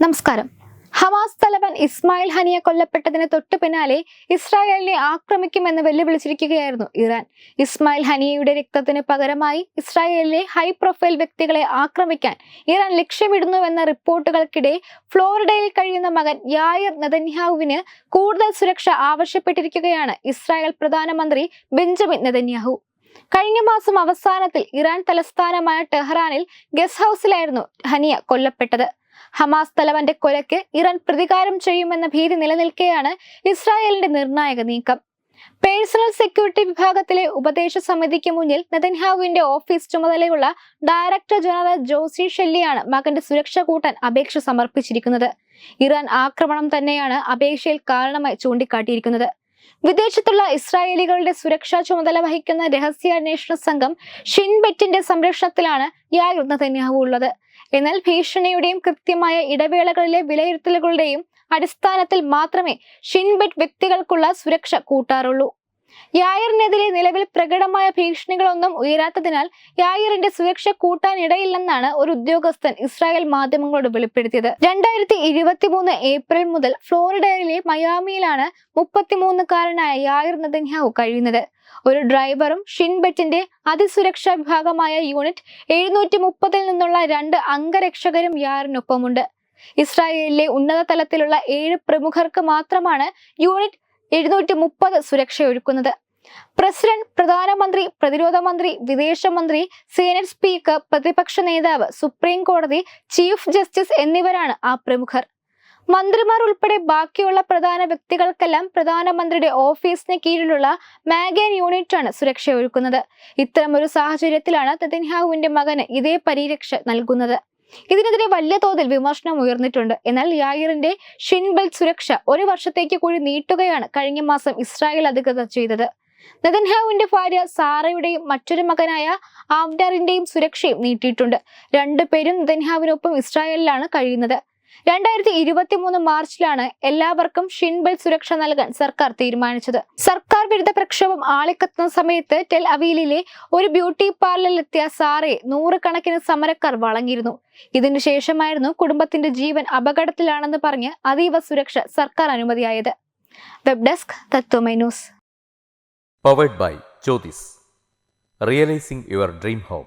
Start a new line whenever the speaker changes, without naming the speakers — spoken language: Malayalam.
നമസ്കാരം. ഹമാസ് തലവൻ ഇസ്മായിൽ ഹനിയ കൊല്ലപ്പെട്ടതിന് തൊട്ടു പിന്നാലെ ഇസ്രായേലിനെ ആക്രമിക്കുമെന്ന് വെല്ലുവിളിച്ചിരിക്കുകയായിരുന്നു ഇറാൻ. ഇസ്മായിൽ ഹനിയയുടെ രക്തത്തിന് പകരമായി ഇസ്രായേലിലെ ഹൈ പ്രൊഫൈൽ വ്യക്തികളെ ആക്രമിക്കാൻ ഇറാൻ ലക്ഷ്യമിടുന്നുവെന്ന റിപ്പോർട്ടുകൾക്കിടെ ഫ്ലോറിഡയിൽ കഴിയുന്ന മകൻ യായർ നെതന്യാഹുവിന് കൂടുതൽ സുരക്ഷ ആവശ്യപ്പെട്ടിരിക്കുകയാണ് ഇസ്രായേൽ പ്രധാനമന്ത്രി ബെഞ്ചമിൻ നെതന്യാഹു. കഴിഞ്ഞ മാസം അവസാനത്തിൽ ഇറാൻ തലസ്ഥാനമായ ടെഹ്റാനിൽ ഗസ്റ്റ് ഹൗസിലായിരുന്നു ഹനിയ കൊല്ലപ്പെട്ടത്. ഹമാസ് തലവന്റെ കൊലയ്ക്ക് ഇറാൻ പ്രതികാരം ചെയ്യുമെന്ന ഭീതി നിലനിൽക്കെയാണ് ഇസ്രായേലിന്റെ നിർണായക നീക്കം. പേഴ്സണൽ സെക്യൂരിറ്റി വിഭാഗത്തിലെ ഉപദേശ സമിതിക്ക് മുന്നിൽ നെതൻഹാവുവിന്റെ ഓഫീസ് ചുമതലയുള്ള ഡയറക്ടർ ജനറൽ ജോസി ഷെല്ലിയാണ് മകന്റെ സുരക്ഷ കൂട്ടാൻ അപേക്ഷ സമർപ്പിച്ചിരിക്കുന്നത്. ഇറാൻ ആക്രമണം തന്നെയാണ് അപേക്ഷയിൽ കാരണമായി ചൂണ്ടിക്കാട്ടിയിരിക്കുന്നത്. വിദേശത്തുള്ള ഇസ്രായേലികളുടെ സുരക്ഷാ ചുമതല വഹിക്കുന്ന രഹസ്യാന്വേഷണ സംഘം ഷിൻബെറ്റിന്റെ സംരക്ഷണത്തിലാണ് യായർ നെതന്യാഹു ഉള്ളത്. എന്നാൽ ഭീഷണിയുടെയും കൃത്യമായ ഇടവേളകളിലെ വിലയിരുത്തലുകളുടെയും അടിസ്ഥാനത്തിൽ മാത്രമേ ഷിൻബെറ്റ് വ്യക്തികൾക്കുള്ള സുരക്ഷ കൂട്ടാറുള്ളൂ. യായറിനെതിരെ നിലവിൽ പ്രകടമായ ഭീഷണികളൊന്നും ഉയരാത്തതിനാൽ യായറിന്റെ സുരക്ഷ കൂട്ടാനിടയില്ലെന്നാണ് ഒരു ഉദ്യോഗസ്ഥൻ ഇസ്രായേൽ മാധ്യമങ്ങളോട് വെളിപ്പെടുത്തിയത്. രണ്ടായിരത്തി ഇരുപത്തി മൂന്ന് ഏപ്രിൽ മുതൽ ഫ്ലോറിഡയിലെ മയാമിയിലാണ് മുപ്പത്തിമൂന്നുകാരനായ യായർ നദന്യാവു കഴിയുന്നത്. ഒരു ഡ്രൈവറും ഷിൻബെറ്റിന്റെ അതിസുരക്ഷാ വിഭാഗമായ യൂണിറ്റ് എഴുന്നൂറ്റി മുപ്പതിൽ നിന്നുള്ള രണ്ട് അംഗരക്ഷകരും യാറിനൊപ്പമുണ്ട് ഇസ്രായേലിലെ ഉന്നത തലത്തിലുള്ള ഏഴ് പ്രമുഖർക്ക് മാത്രമാണ് യൂണിറ്റ് എഴുന്നൂറ്റി മുപ്പത് സുരക്ഷയൊരുക്കുന്നത്. പ്രസിഡന്റ് പ്രധാനമന്ത്രി പ്രതിരോധ മന്ത്രി വിദേശമന്ത്രി സീനിയർ സ്പീക്കർ പ്രതിപക്ഷ നേതാവ് സുപ്രീം കോടതി ചീഫ് ജസ്റ്റിസ് എന്നിവരാണ് ആ പ്രമുഖർ. മന്ത്രിമാർ ഉൾപ്പെടെ ബാക്കിയുള്ള പ്രധാന വ്യക്തികൾക്കെല്ലാം പ്രധാനമന്ത്രിയുടെ ഓഫീസിന് കീഴിലുള്ള മാഗൻ യൂണിറ്റാണ് സുരക്ഷയൊരുക്കുന്നത്. ഇത്തരമൊരു സാഹചര്യത്തിലാണ് നെതന്യാഹുവിന്റെ മകന് ഇതേ പരിരക്ഷ നൽകുന്നത്. ഇതിനെതിരെ വലിയ തോതിൽ വിമർശനം ഉയർന്നിട്ടുണ്ട്. എന്നാൽ യായിറിന്റെ ഷിൻബൽ സുരക്ഷ ഒരു വർഷത്തേക്ക് കൂടി നീട്ടുകയാണ് കഴിഞ്ഞ മാസം ഇസ്രായേൽ അധികൃതർ ചെയ്തത്. നെതൻഹാവിന്റെ ഭാര്യ സാറയുടെയും മറ്റൊരു മകനായ ആവ്ഡറിന്റെയും സുരക്ഷയും നീട്ടിയിട്ടുണ്ട്. രണ്ടുപേരും നെതൻഹാവിനൊപ്പം ഇസ്രായേലിലാണ് കഴിയുന്നത്. രണ്ടായിരത്തി ഇരുപത്തി മൂന്ന് മാർച്ചിലാണ് എല്ലാവർക്കും ഷിൻബൽ സുരക്ഷ നൽകാൻ സർക്കാർ തീരുമാനിച്ചത്. സർക്കാർ വിരുദ്ധ പ്രക്ഷോഭം ആളിക്കത്തുന്ന സമയത്ത് ടെൽ അവീലിലെ ഒരു ബ്യൂട്ടി പാർലറിലെത്തിയ സാറെ നൂറുകണക്കിന് സമരക്കാർ വളങ്ങിയിരുന്നു ഇതിനു ശേഷമായിരുന്നു കുടുംബത്തിന്റെ ജീവൻ അപകടത്തിലാണെന്ന് പറഞ്ഞ് അതീവ സുരക്ഷ സർക്കാർ അനുമതിയായത്. Web desk Tatvamayi news.
Powered by Jyothis realising your dream home